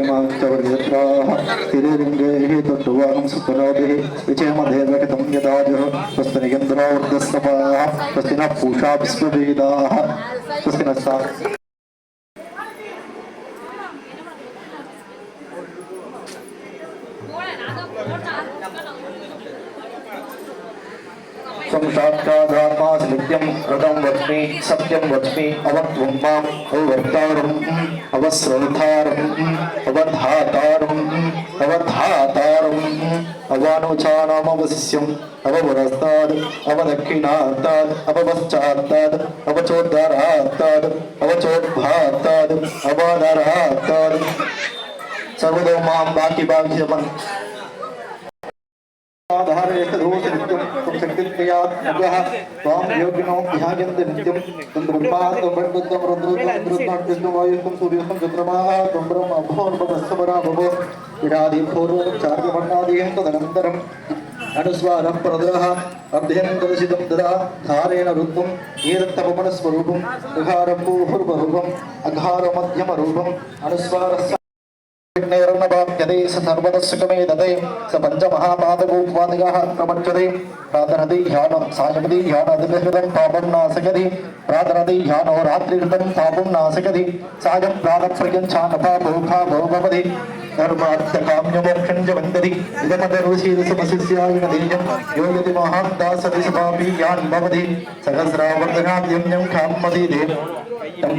ക്ഷേമാഞ്ചവൃതിയത്രാഹ സ്ഥിരലിംഗൈ തദ്വാഹം സുപ്രനോഭിः വിജയമധേതകതം യഥാജുः സ്വസ്തി നികേന്ദ്രോർദ്ധസ്തപാः സ്വസ്തി നഃ പൂഷാഭിസ്വവേദാः സ്വസ്തി നഃ संसात्काधात्मा सत्यं रथं वच्मि सत्यं वच्मि अवत्वं माँ अवर्तारम् अवश्रोतारम् अवधातारम् अवधातारम् अवानुचानामवशिष्यम् अवपुरस्ताद् अवदक्षिणात्ताद् अपपश्चात्ताद् अपचोद्धारात्ताद् अवचोद्भात्ताद् अवादरात्ताद् सर्वतो माँ बाकी बाकी आधारेष्टदोषनित्यं ൂർവ്വചാർയമണ്ണാദിയന്തരം അനുസ്വാരം പ്രദഹ അഭ്യന്തരസിതം ദദാ ധാരേണ രുദ്ധം നീരത്തപമനസ്വരൂപം അഘാരപൂർവരൂപം അഘാരമധ്യമരൂപം അനുസ്വാരസ रुद्रत्वं रुद्रत्वं वायुत्वं सूर्यत्वं चन्द्रमाः त्वं ब्रह्म अभोर्भवस्वरा भवो विरादिपूर्वं चार्यवर्णादिहं तदनन्तरम् अनुस्वारं प्रदरः अभ्यन्तरसितं ददा धारेण रुद्वम् एतत्तपमनस्वरूपम् अघारं पूर्वरूपम् अघारमध्यमरूपम् अनुस्वारस्य विघ्नेर्नवाप्यते स सर्वतस्सुखमे ददे स पञ्चमहापादगोपादगः प्रपञ्चते प्रातरति ध्यानं सायपति ध्यानादिहृतं पापं नाशकति प्रातरति ध्यानो रात्रिहृतं पापं नाशकति सायं प्रातःप्रयञ्छानपा भोखा भो भवति ധർമാർത്ഥകാമ്യമോക്ഷഞ്ചവന്തരി ഇതമതർവശീലസമസിസ്യായുണതീയം യോഗ്യതി മഹാന്താസതിസുഭാപി യാൻ ഭവതി സഹസ്രാവർദ്ധനാദ്യമ്യം കാമ്മതീതേ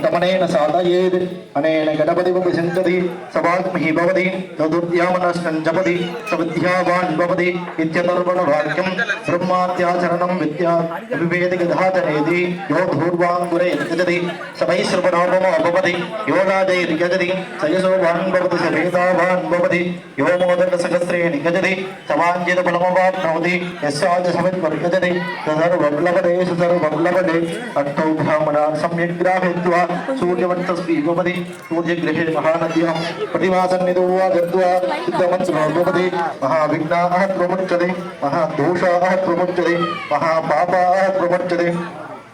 തമനേന സാധയേത് അനേന ഗണപതി സങ്കതി സവാഗ്മി ഭവതി ചതുർദ്ധ്യാമനശ്നം ജപതി സവിദ്യാവാൻ ഭവതി ഇത്യതർപ്പണവാക്യം ബ്രഹ്മാത്യാചരണം വിദ്യാ വിവേദഗതാചരേതി യോ ധൂർവാങ്കുരെ യജതി സവൈശ്രവണോപമോ ഭവതി യോ രാജൈർയജതി സയസോ വാൻ ഭവതി സവേദാവാൻ గోపతి యువమోదన సహస్రేణ గజతి సమాంజిత బలమవాన్ భవతి యస్యాజ సమిత్ వర్గజతి తదర్వలపదే సదర్వలపదే అర్థౌ బ్రాహ్మణాన్ సమ్యక్ గ్రాహయత్వా సూర్యవంతస్మి గోపతి సూర్యగ్రహే మహానద్యం ప్రతిమాసన్నిదువా గద్వా సిద్ధమత్సు గోపతి మహావిఘ్నాః ప్రముచ్యతే మహాదోషాః ప్రముచ్యతే మహాపాపాః ప్రముచ్యతే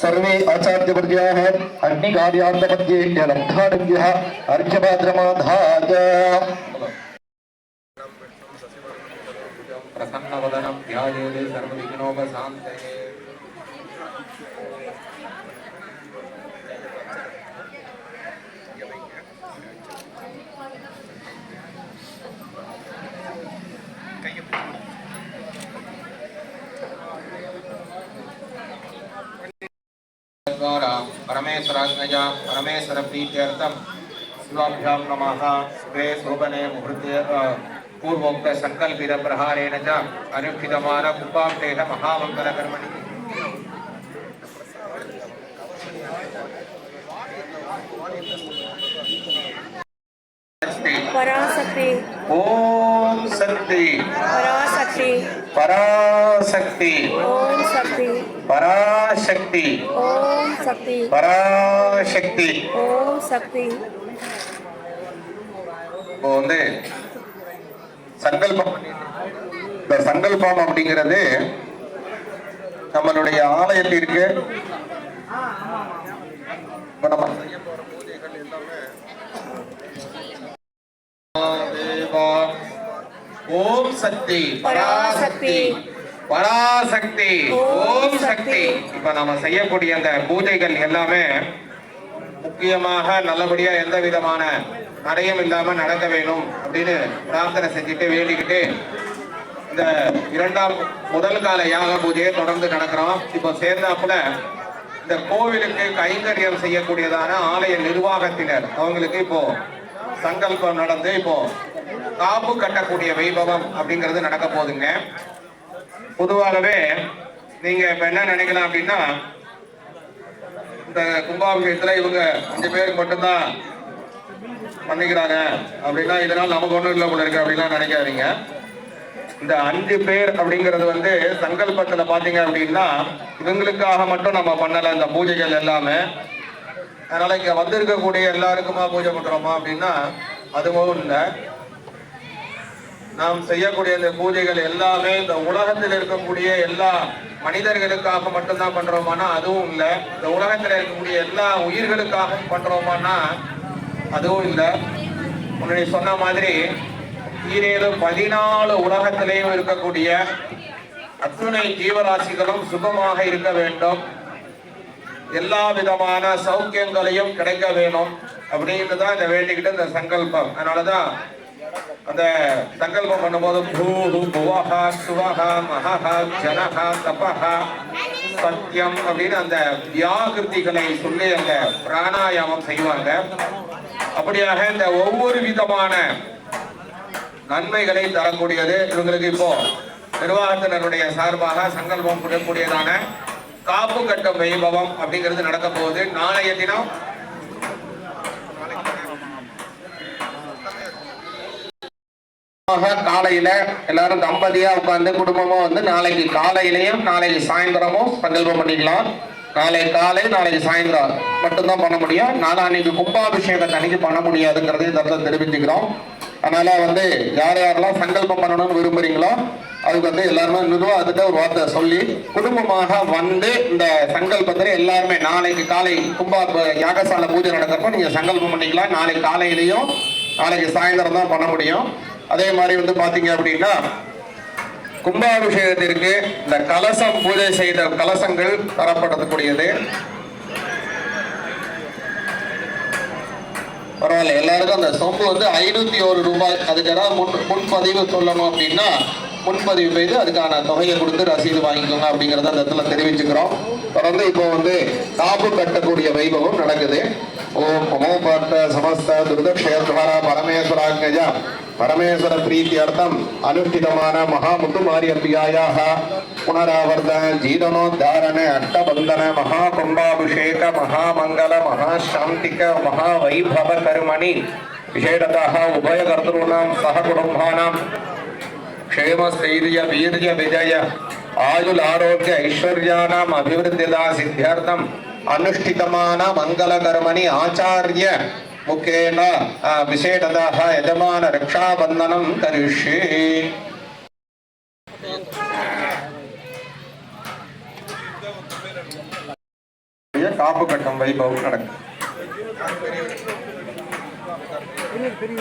सर्वे आचार्यवर्याः अग्निकार्यान्तमध्ये लब्धारभ्यः अर्घ्यपात्रमाधाय। परमेश्वराज्ञया परमेश्वरप्रीत्यर्थं शिवाभ्यां नमः। द्वे शोभने मुहूर्ते अ, पूर्वोक्त सङ्कल्पितप्रहारेण च अनुष्ठितमान कुम्भाब्देह महामङ्गलकर्मणि। पराशक्ति। ॐ शक्ति। पराशक्ति। पराशक्ति। ओम शक्ति। பராசக்தி. ஓம் சக்தி. பராசக்தி. ஓம் சக்தி. இப்போ வந்து சங்கல்பம். இந்த சங்கல்பம் அப்படிங்கிறது நம்மளுடைய ஆலயத்திற்கு நம்ம ஓம் சக்தி பராசக்தி. பராசக்தி ஓம் சக்தி. இப்ப நம்ம செய்யக்கூடிய அந்த பூஜைகள் எல்லாமே முக்கியமாக நல்லபடியா எந்த விதமான தடையும் இல்லாம நடக்க வேணும் அப்படின்னு பிரார்த்தனை செஞ்சுட்டு வேண்டிக்கிட்டு இந்த இரண்டாம் முதல் கால யாக பூஜையை தொடர்ந்து நடக்கிறோம். இப்போ சேர்ந்தாப்புல இந்த கோவிலுக்கு கைங்கரியம் செய்யக்கூடியதான ஆலய நிர்வாகத்தினர் அவங்களுக்கு இப்போ சங்கல்பம் நடந்து இப்போ காப்பு கட்டக்கூடிய வைபவம் அப்படிங்கிறது நடக்க போகுதுங்க. பொதுவாகவே நீங்க இப்ப என்ன நினைக்கலாம் அப்படின்னா இந்த கும்பாபிஷேகத்துல இவங்க அஞ்சு பேருக்கு மட்டும்தான் பண்ணிக்கிறாங்க அப்படின்னா இதனால நமக்கு ஒண்ணும் இல்லை போல இருக்கு அப்படின்லாம் நினைக்காதீங்க. இந்த அஞ்சு பேர் அப்படிங்கிறது வந்து சங்கல்பத்துல பாத்தீங்க அப்படின்னா இவங்களுக்காக மட்டும் நம்ம பண்ணல இந்த பூஜைகள் எல்லாமே. அதனால இங்க வந்திருக்கக்கூடிய எல்லாருக்குமா பூஜை பண்றோமா அப்படின்னா அதுவும் இல்லை. நாம் செய்யக்கூடிய இந்த பூஜைகள் எல்லாமே இந்த உலகத்தில் இருக்கக்கூடிய எல்லா மனிதர்களுக்காக மட்டும்தான் பண்றோமானா அதுவும் இல்லை. இந்த உலகத்தில் இருக்கக்கூடிய எல்லா உயிர்களுக்காக பண்றோமானா அதுவும் இல்லை. முன்னாடி சொன்ன மாதிரி ஈரேழு பதினாலு உலகத்திலேயும் இருக்கக்கூடிய அத்துணை ஜீவராசிகளும் சுகமாக இருக்க வேண்டும். எல்லா விதமான சௌக்கியங்களையும் கிடைக்க வேணும். அப்படின்னு தான் இந்த வேண்டிக்கிட்டு இந்த சங்கல்பம். அதனாலதான் அந்த சங்கல்பம் பண்ணும்போது பூஹு புவஹா சுவஹா மகஹா ஜனஹா தபஹா சத்தியம் அப்படின்னு அந்த வியாகிருதிகளை சொல்லி அந்த பிராணாயாமம் செய்வாங்க. அப்படியாக இந்த ஒவ்வொரு விதமான நன்மைகளை தரக்கூடியது இவங்களுக்கு இப்போ நிர்வாகத்தினருடைய சார்பாக சங்கல்பம் கொடுக்கக்கூடியதான காப்பு கட்டும் வைபவம் அப்படிங்கிறது நடக்க போகுது. நாளைய தினம் காலையில எல்லாரும் தம்பதியா உட்கார்ந்து குடும்பமா வந்து நாளைக்கு காலையிலயும் நாளைக்கு சாயந்தரமும் சங்கல்பம் பண்ணிக்கலாம். நாளை காலை நாளைக்கு சாயந்தரம் மட்டும்தான் பண்ண முடியும். நாளான்னைக்கு கும்பாபிஷேகத்தை அன்னைக்கு பண்ண முடியாதுங்கிறதையும் இந்த தெரிவிச்சுக்கிறோம். அதனால வந்து யார் யாரெல்லாம் சங்கல்பம் பண்ணணும்னு விரும்புறீங்களோ அதுக்கு வந்து எல்லாருமே நிர்வாகத்திட்ட ஒரு வார்த்தை சொல்லி குடும்பமாக வந்து இந்த சங்கல்பத்தில் எல்லாருமே நாளைக்கு காலை கும்பா யாகசால பூஜை நடக்கிறப்ப நீங்க சங்கல்பம் பண்ணிக்கலாம். நாளைக்கு காலையிலையும் நாளைக்கு சாயந்தரம் தான் பண்ண முடியும். அதே மாதிரி வந்து பாத்தீங்க அப்படின்னா கும்பாபிஷேகத்திற்கு இந்த கலசம் பூஜை செய்த கலசங்கள் தரப்படக்கூடியது. பரவாயில்ல எல்லாருக்கும் அந்த சொம்பு வந்து ஐநூத்தி ஒரு ரூபாய் அதுக்கு ஏதாவது முன் முன்பதிவு சொல்லணும் அப்படின்னா முன்பதிவு செய்து அதுக்கான தொகையை கொடுத்து ரசீது வாங்கிக்கோங்க அப்படிங்கறத அந்த இடத்துல தெரிவிச்சுக்கிறோம். தொடர்ந்து இப்போ வந்து காப்பு கட்டக்கூடிய வைபவம் நடக்குது. ஓம் மமோபர்த்த சமஸ்த துர்தக்ஷயத்வாரா பரமேஸ்வராங்கஜா ಪರಮೇಶ್ವರ ಪ್ರೀತ್ಯರ್ಥಂ ಅನುಷ್ಠಿತಮಾನ ಮಹಾಮುತುಮಾರ್ಯಪ್ರಿಯಾಯಾಹ ಪುನರಾವರ್ತ ಜೀರ್ಣೋದ್ಧಾರಣೆ ಅಟ್ಟಬಂಧನ ಮಹಾಕುಂಭಾಭಿಷೇಕ ಮಹಾಮಂಗಲ ಮಹಾಶಾಂತಿಕ ಮಹಾವೈಭವ ಕರ್ಮಣಿ ವಿಶೇಷತಃ ಉಭಯಕರ್ತॄಣಾಂ ಸಹ ಕುಟುಂಬಾನಾಂ ಕ್ಷೇಮ ಸ್ಥೈರ್ಯ ವೀರ್ಯ ವಿಜಯ ಆಯುಲಾರೋಗ್ಯ ಐಶ್ವರ್ಯಾನಾಂ ಅಭಿವೃದ್ಧಿದ ಸಿದ್ಧಾರ್ಥಂ ಅನುಷ್ಠಿತಮಾನ ಮಂಗಲ ಕರ್ಮಣಿ ಆಚಾರ್ಯ मुखेन विषेदतः यजमानरक्षाबन्धनं करिष्ये। காப்பு கட்டம் வைபவம் நடக்கும் பெரிய பெரிய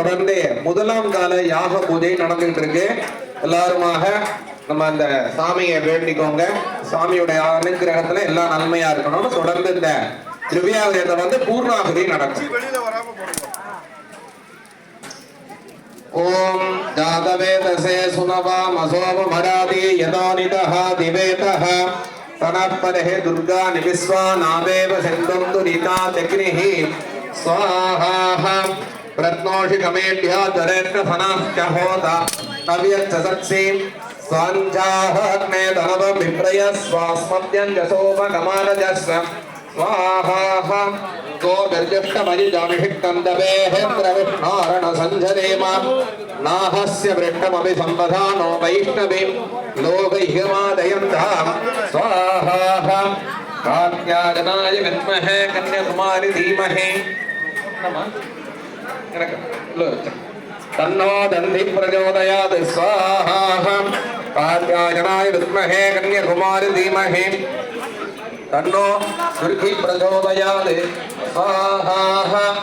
தொடர்ந்து முதலாம் கால யாக பூஜை நடந்துகிட்டு இருக்கு எல்லாருமாக நம்ம அந்த சாமியை வேண்டிக்கோங்க. சாமியுடைய அனுகிரகத்துல எல்லா நன்மையா இருக்கணும்னு தொடர்ந்து இந்த திரவியாலயத்தை வந்து பூர்ணாகுதி நடக்கும். ஓம் ஜாதவேதசே சுனவாம் அசோமராதி யதானிதஹ திவேதஹ. தனப்பரஹே துர்கா நிபிஸ்வா நாவேவ செந்தந்து நிதா தக்னிஹி ஸ்வாஹாஹம் रत्नोषिकमेभ्य धरेन्द्रफनाश्च होता अव्यक्षसत्सी स्वाञ्जाहाग्ने धनव विप्रय स्वास्मद्यञ्जसोपगमानजस्व को गर्जष्टमजिजाभिषिक्तं दवेहेन्द्रविष्णारणसञ्जनेम नाहस्य वृष्टमपि सम्पधानो वैष्णवीं। लोकैहमादयन्तां स्वाहाः कात्याजनाय विद्महे कन्याकुमारि धीमहि। नमः தன்னோ தந்தி பிரஜோதயாது. சுவாஹாம் காத்யாயனாய வித்மஹே கன்யகுமாரி தீமஹே. தன்னோ துர்கி பிரஜோதயாது. சுவாஹாஹாம்